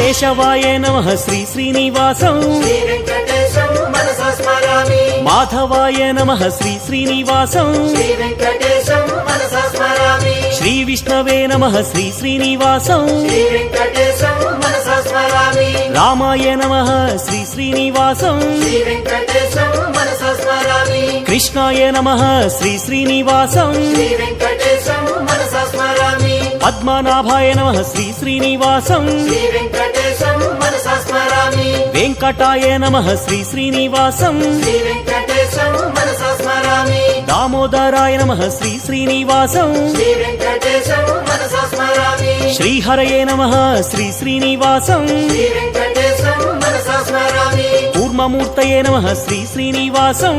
కేశవాయ నమ శ్రీ శ్రీనివాసం మాధవాయ నమ శ్రీ శ్రీనివాసం శ్రీ విష్ణవే నమ శ్రీ శ్రీనివాసం రామాయ నమ శ్రీ శ్రీనివాసం కృష్ణాయ నమ శ్రీ శ్రీనివాసం పద్మనాభాయ నమ శ్రీ శ్రీనివాసం. వెంకటాయ నమ శ్రీ శ్రీనివాసం. దామోదరాయ నమ శ్రీ శ్రీనివాసం. శ్రీహరయే నమ శ్రీ శ్రీనివాసం. కూర్మమూర్తయే నమ శ్రీ శ్రీనివాసం.